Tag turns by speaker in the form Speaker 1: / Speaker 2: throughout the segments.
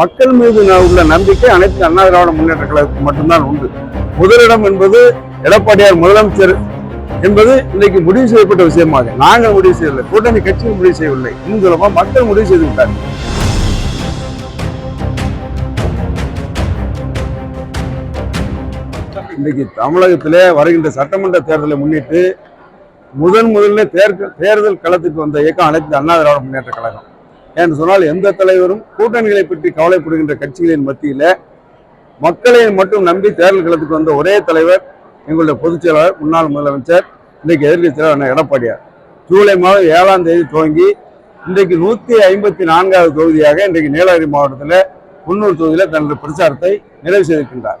Speaker 1: மக்கள் மீது ந- உள்ள நம்பிக்கை அனைத்து அண்ணா திராவிட முன்னேற்ற கழகத்துக்கு மட்டும்தான் உண்டு. முதலிடம் என்பது எடப்பாடியார் முதலமைச்சர் என்பது இன்னைக்கு முடிவு செய்யப்பட்ட விஷயமாக. நாங்கள் முடிவு செய்யவில்லை. கூட்டணி கட்சிகள் முடிவு செய்யவில்லை. இன்னும் சொல்லப்போ மக்கள் முடிவு செய்து விட்டார்கள். இன்னைக்கு தமிழகத்திலே வருகின்ற சட்டமன்ற தேர்தலை முன்னிட்டு முதன் முதல்ல தேர்தல் தேர்தல் களத்துக்கு வந்த இயக்கம் அனைத்து அண்ணா திராவிட முன்னேற்ற கழகம். என்று சொன்னால் எந்த தலைவரும் கூட்டணிகளை பற்றி கவலைப்படுகின்ற கட்சிகளின் மத்தியில் மக்களை மட்டும் நம்பி தேர்தல் களத்துக்கு வந்த ஒரே தலைவர் எங்களுடைய பொதுச் செயலாளர் முன்னாள் முதலமைச்சர் இன்றைக்கு எதிர்க்கட்சி தலைவர் அண்ணன் எடப்பாடியார். ஜூலை மாதம் ஏழாம் தேதி துவங்கி இன்றைக்கு நூத்தி ஐம்பத்தி நான்காவது தொகுதியாக இன்றைக்கு நீலகிரி மாவட்டத்தில் குன்னூர் தொகுதியில் தனது பிரச்சாரத்தை நிறைவு செய்திருக்கின்றார்.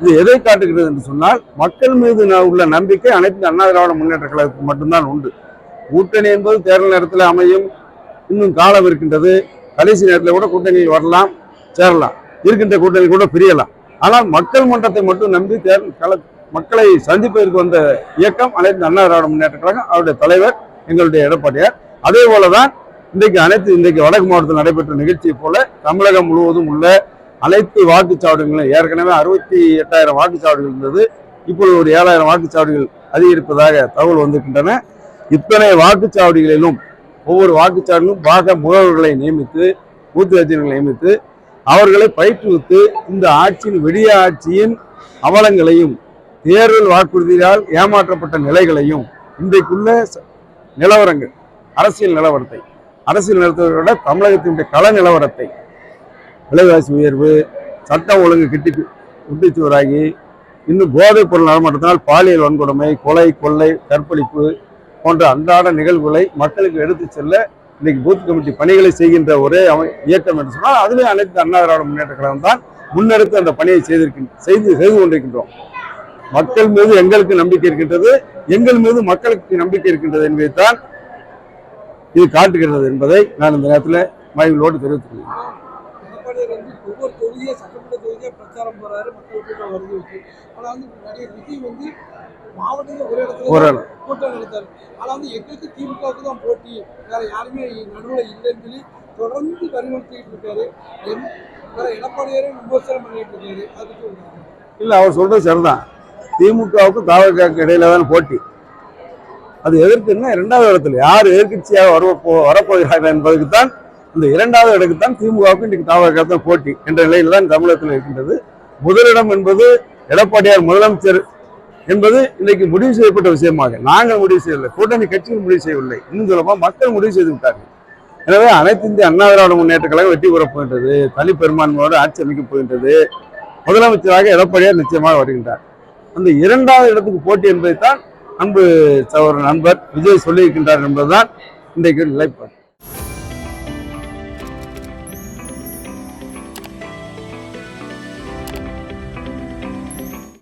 Speaker 1: இது எதை காட்டுகிறது என்று சொன்னால் மக்கள் மீது உள்ள நம்பிக்கை அனைத்து அண்ணா திராவிட முன்னேற்ற கழகத்துக்கு மட்டும்தான் உண்டு. கூட்டணி என்பது தேர்தல் நேரத்தில் அமையும் இன்னும் காலம் இருக்கின்றது. கடைசி நேரத்தில் கூட கூட்டணியில் வரலாம் சேரலாம். இருக்கின்ற கூட்டணி கூட பிரியலாம். ஆனால் மக்கள் மன்றத்தை மட்டும் நம்பி தேர் மக்களை சந்திப்பதற்கு வந்த இயக்கம் அனைத்து அண்ணா திராவிட முன்னேற்ற கழகம் அவருடைய தலைவர் எங்களுடைய எடப்பாடியார். அதே போலதான் இன்றைக்கு அனைத்து இன்றைக்கு வடக்கு மாவட்டத்தில் நடைபெற்ற நிகழ்ச்சியை போல தமிழகம் முழுவதும் உள்ள அனைத்து வாக்குச்சாவடிகளும் ஏற்கனவே அறுபத்தி எட்டாயிரம் வாக்குச்சாவடிகள் இருந்தது. இப்பொழுது ஒரு ஏழாயிரம் வாக்குச்சாவடிகள் அதிகரிப்பதாக தகவல் வந்திருக்கின்றன. இத்தனை வாக்குச்சாவடிகளிலும் ஒவ்வொரு வாக்குச்சாவடியிலும் பாக முகவர்களை நியமித்து பூத்து ஏஜென்ட்களை நியமித்து அவர்களை பயிற்றுவித்து இந்த ஆட்சியின் விடிய ஆட்சியின் அவலங்களையும் தேர்தல் வாக்குறுதியால் ஏமாற்றப்பட்ட நிலைகளையும் இன்றைக்குள்ள நிலவரங்கள் அரசியல் நிலவரத்தை அரசியல் நிலவரத்தை விட தமிழகத்தினுடைய கள நிலவரத்தை. விலைவாசி உயர்வு சட்டம் ஒழுங்கு கிட்டி குட்டிச்சுவராகி இன்னும் போதைப் பொருள் நடமாட்டத்தினால் பாலியல் வன்கொடுமை கொலை கொள்ளை கற்பழிப்பு போன்ற அன்றாட நிகழ்வுகளை மக்களுக்கு எடுத்து செல்ல இன்னைக்கு பூத் கமிட்டி பணிகளை செய்கின்ற ஒரே இயக்கம் என்று சொன்னால் அதுவே அனைத்து அண்ணா திராவிட முன்னேற்ற கழகம் தான் முன்னெடுத்து அந்த பணியை செய்திருக்கின்ற செய்து செய்து கொண்டிருக்கின்றோம். மக்கள் மீது எங்களுக்கு நம்பிக்கை இருக்கின்றது எங்கள் மீது மக்களுக்கு நம்பிக்கை இருக்கின்றது என்பதைத்தான் இது காட்டுகிறது என்பதை நான் இந்த நேரத்தில் மகிழ்வோடு தெரிவித்துள்ளேன்
Speaker 2: எடப்பாடியார் தொகுதியா பிரச்சாரம் போறாரு மக்கள் கூட்டம் வருது. ஆனா வந்து நடிகர் விஜய் வந்து மாவட்டத்துல ஒரு இடத்துல கூட்டம் நடத்தாரு. ஆனா வந்து எங்களுக்கு திமுகவுக்கு தான் போட்டி. வேற யாருமே நடுவுல இல்லைன்னு சொல்லி தொடர்ந்து வலியுறுத்திட்டு இருக்காரு. வேற எடப்பாடியாரே விமர்சனம் பண்ணிட்டு இருக்காரு. அதுக்கு
Speaker 1: இல்லை அவர் சொல்றது சரிதான். திமுகவுக்கும் தாவகாவுக்கு இடையில தான் போட்டி. அது எதற்குன்னா இரண்டாவது இடத்துல யார் எதிர்க்கட்சியாக வர வரப்போகிறார்கள் என்பதற்கு தான் இந்த இரண்டாவது இடத்துக்கு தான் திமுகவுக்கும் இன்றைக்கு தாவக போட்டி என்ற நிலையில் தான் தமிழகத்தில் இருக்கின்றது. முதலிடம் என்பது எடப்பாடியார் முதலமைச்சர் என்பது இன்னைக்கு முடிவு செய்யப்பட்ட விஷயமாக. நாங்கள் முடிவு செய்யவில்லை. கூட்டணி கட்சிகள் முடிவு செய்யவில்லை. இன்னும் சொல்லப்போ மக்கள் முடிவு செய்து விட்டார்கள். எனவே அனைத்து இந்திய அண்ணா திராவிட முன்னேற்ற கழகம் வெற்றி பெறப் போகின்றது. தனிப்பெரும்பான்மையோடு ஆட்சி அமைக்கப் போகின்றது. முதலமைச்சராக எடப்பாடியார் நிச்சயமாக வருகின்றார். அந்த இரண்டாவது இடத்துக்கு போட்டி என்பதைத்தான் அன்பு சகோதரர் நண்பர் விஜய் சொல்லியிருக்கின்றார் என்பதுதான் இன்றைக்கு நிலைப்பாடு.